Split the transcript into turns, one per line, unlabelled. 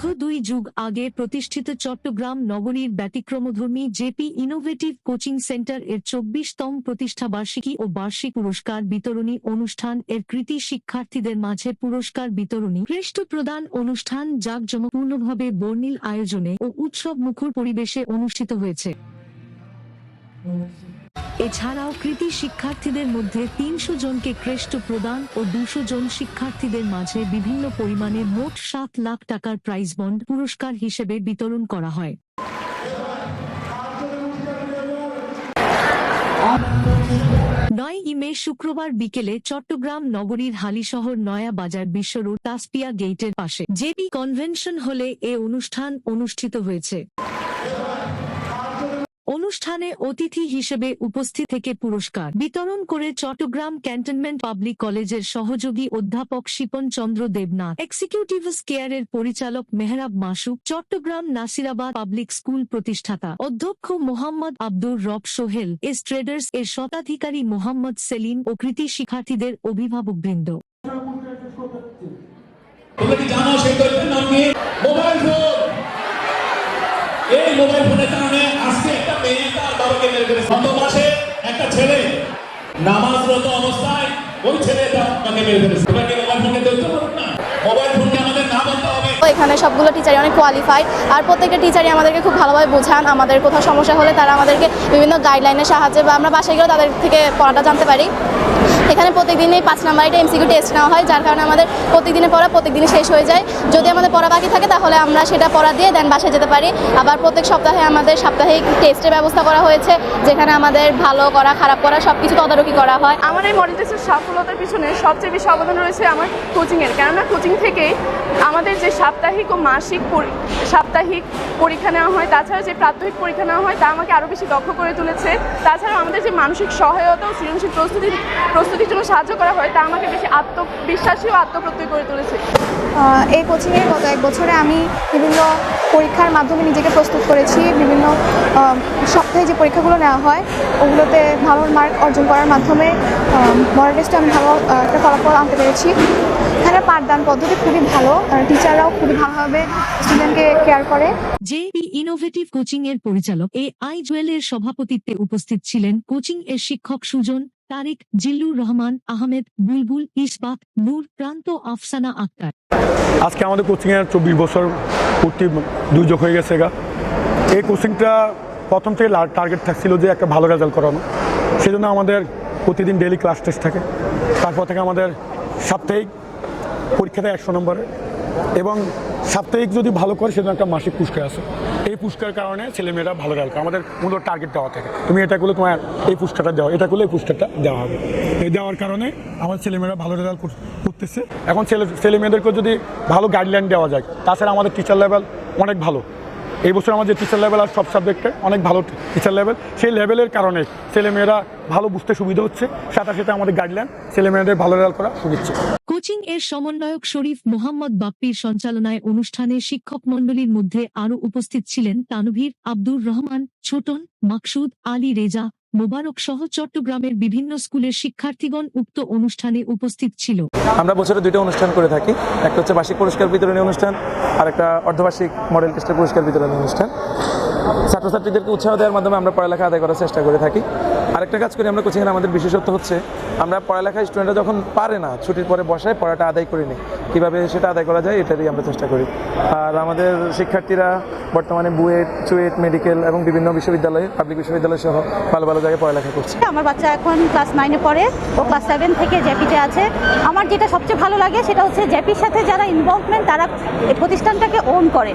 দীর্ঘ দুই যুগ আগে প্রতিষ্ঠিত চট্টগ্রাম নগরীর ব্যতিক্রমধর্মী জেপি ইনোভেটিভ কোচিং সেন্টার এর চব্বিশতম প্রতিষ্ঠা বার্ষিকী ও বার্ষিক পুরস্কার বিতরণী অনুষ্ঠান এর কৃতি শিক্ষার্থীদের মাঝে পুরস্কার বিতরণী শ্রেষ্ঠ প্রদান অনুষ্ঠান জাঁকজমকপূর্ণভাবে বর্ণিল আয়োজনে ও উৎসব মুখর পরিবেশে অনুষ্ঠিত হয়েছে। এছাড়াও কৃতি শিক্ষার্থীদের মধ্যে তিনশো জনকে ক্রেষ্ট প্রদান ও দুশো জন শিক্ষার্থীদের মাঝে বিভিন্ন পরিমাণে মোট সাত লাখ টাকার প্রাইজ বন্ড পুরস্কার হিসেবে বিতরণ করা হয়। নয় ইমে শুক্রবার বিকেলে চট্টগ্রাম নগরীর হালিশহর নয়া বাজার বিশ্ব রোড তাসপিয়া গেটের পাশে জেপি কনভেনশন হলে এ অনুষ্ঠান অনুষ্ঠিত হয়েছে। অনুষ্ঠানে অতিথি হিসেবে উপস্থিত থেকে পুরস্কার বিতরণ করে চট্টগ্রাম ক্যান্টনমেন্ট পাবলিক কলেজের সহযোগী অধ্যাপক শিপন চন্দ্র দেবনাথ এক্সিকিউটিভ কেয়ারের পরিচালক মেহরাব মাসুক চট্টগ্রাম নাসিরাবাদ পাবলিক স্কুল প্রতিষ্ঠাতা অধ্যক্ষ মোহাম্মদ আব্দুর রব সোহেল, এস ট্রেডার্স এর শতাধিকারী মোহাম্মদ সেলিম ও কৃতি শিক্ষার্থীদের অভিভাবকবৃন্দ।
Mobile phone. এই মোবাইল ফোনের কারণে গত মাসে একটা ছেলে নামাজরত অবস্থায় ওই ছেলেটা মেরে ফেলেছে।
এখানে সবগুলো টিচারই অনেক কোয়ালিফাইড আর প্রত্যেকটা টিচারই আমাদেরকে খুব ভালোভাবে বোঝান, আমাদের কোথাও সমস্যা হলে তারা আমাদেরকে বিভিন্ন গাইডলাইনের সাহায্যে বা আমরা বাসায় গেলেও তাদের থেকে পড়াটা জানতে পারি। এখানে প্রত্যেকদিনই পাঁচ নাম্বার এটা এমসিকিউ টেস্ট নেওয়া হয়, যার কারণে আমাদের প্রত্যেকদিনের পড়া প্রত্যেকদিনই শেষ হয়ে যায়। যদি আমাদের পড়া বাকি থাকে, তাহলে আমরা সেটা পড়া দিয়ে দেন বাসায় যেতে পারি। আবার প্রত্যেক সপ্তাহে আমাদের সাপ্তাহিক টেস্টের ব্যবস্থা করা হয়েছে, যেখানে আমাদের ভালো করা, খারাপ করা সব কিছু তদারকি করা হয়।
আমার এই মডেল টেস্টের সফলতার পিছনে সবচেয়ে বেশি অবদান রয়েছে আমার কোচিংয়ের কেননা কোচিং থেকেই আমাদের সাপ্তাহিক ও মাসিক সাপ্তাহিক পরীক্ষা নেওয়া হয়। তাছাড়া যে প্রাত্যহিক পরীক্ষা নেওয়া হয়, তা আমাকে আরও বেশি দক্ষ করে তুলেছে। তাছাড়াও আমাদের যে মানসিক সহায়তা ও সৃজনশীল প্রস্তুতি, প্রস্তুতির জন্য সাহায্য করা হয়, তা আমাকে বেশি আত্মবিশ্বাসী ও আত্মপ্রত্যয় করে তুলেছে।
এই কোচিংয়ের গত এক বছরে আমি বিভিন্ন পরীক্ষার মাধ্যমে নিজেকে প্রস্তুত করেছি। বিভিন্ন সপ্তাহে যে পরীক্ষাগুলো নেওয়া হয়, ওগুলোতে ভালো মার্ক অর্জন করার মাধ্যমে মডেল টেস্টে আমি ভালো একটা ফলাফল আনতে পেরেছি। এখানে পাঠদান পদ্ধতি খুবই ভালো। টিচাররাও খুবই ভালোভাবে স্টুডেন্টকে কেয়ার করে।
জেপি ইনোভেটিভ কোচিং এর পরিচালক এ আই জুয়েলের সভাপতিত্বে উপস্থিত ছিলেন কোচিং এর শিক্ষক সুজন তারেক, জিল্লুর রহমান, আহমেদ, বুলবুল ইসবাক নূর প্রান্ত আফসানা আক্তার।
আজকে আমাদের কোচিংয়ের চব্বিশ বছর পূর্তি দুর্যোগ হয়ে গেছে গা। এই কোচিংটা প্রথম থেকে টার্গেট থাকছিল যে একটা ভালো রেজাল্ট করানো। সেই জন্য আমাদের প্রতিদিন ডেলি ক্লাস টেস্ট থাকে। তারপর থেকে আমাদের সাপ্তাহিক পরীক্ষাতে একশো নম্বরে এবং সাপ্তাহিক যদি ভালো করে সেজন্য একটা মাসিক পুরস্কার আছে এই পুরস্কার কারণে ছেলেমেয়েরা ভালো রেজাল্ট আমাদের মূলত টার্গেট দেওয়া থাকে। তুমি এটা করলে তোমার এই পুরস্কারটা দেওয়া, এটা করলে এই পুরস্কারটা দেওয়া হবে। এই দেওয়ার কারণে আমার ছেলেমেয়েরা ভালো রেজাল্ট করতেছে। এখন ছেলে ছেলেমেয়েদেরকে যদি ভালো গাইডলাইন দেওয়া যায়, তাছাড়া আমাদের টিচার লেভেল অনেক ভালো। এই বছর আমাদের টিচার লেভেল আর সব সাবজেক্টে অনেক ভালো টিচার লেভেল সেই লেভেলের কারণে ছেলেমেয়েরা ভালো বুঝতে সুবিধা হচ্ছে। সাথে সাথে আমাদের গাইডলাইন ছেলেমেয়েদের ভালো রেজাল্ট করা শুভেচ্ছা
কোচিং এর সমন্বয়ক শরীফ মোহাম্মদ বাপ্পির সঞ্চালনায় অনুষ্ঠানে শিক্ষক মন্ডলীর মধ্যে আরও উপস্থিত ছিলেন তানভীর আব্দুর রহমান, ছোটন, মাকসুদ, আলী, রেজা মোবারক সহ চট্টগ্রামের বিভিন্ন স্কুলের শিক্ষার্থীগণ উক্ত অনুষ্ঠানে উপস্থিত ছিল।
আমরা বছরে দুইটা অনুষ্ঠান করে থাকি। একটা হচ্ছে বার্ষিক পুরস্কার বিতরণী অনুষ্ঠান, আর একটা অর্ধবার্ষিক মডেল টেস্টের পুরস্কার বিতরণী অনুষ্ঠান। ছাত্রছাত্রীদেরকে উৎসাহ দেওয়ার মাধ্যমে আমরা পড়ালেখা আদায় করার চেষ্টা করে থাকি। আরেকটা কাজ করি, আমরা কোচিংয়ের আমাদের বিশেষত্ব হচ্ছে, আমরা পড়ালেখা স্টুডেন্টরা যখন পারে না, ছুটির পরে বসায় পড়াটা আদায় করে নিই। কীভাবে সেটা আদায় করা যায় এটারই আমরা চেষ্টা করি। আর আমাদের শিক্ষার্থীরা বর্তমানে বুয়েট, চুয়েট, মেডিকেল এবং বিভিন্ন বিশ্ববিদ্যালয়ে পাবলিক বিশ্ববিদ্যালয় সহ ভালো ভালো জায়গায় পড়ালেখা করছে।
আমার বাচ্চা এখন ক্লাস নাইনে পড়ে, ও ক্লাস সেভেন থেকে জ্যাপিতে আছে। আমার যেটা সবচেয়ে ভালো লাগে, সেটা হচ্ছে জ্যাপির সাথে যারা ইনভলভমেন্ট তারা প্রতিষ্ঠানটাকে ওন করে।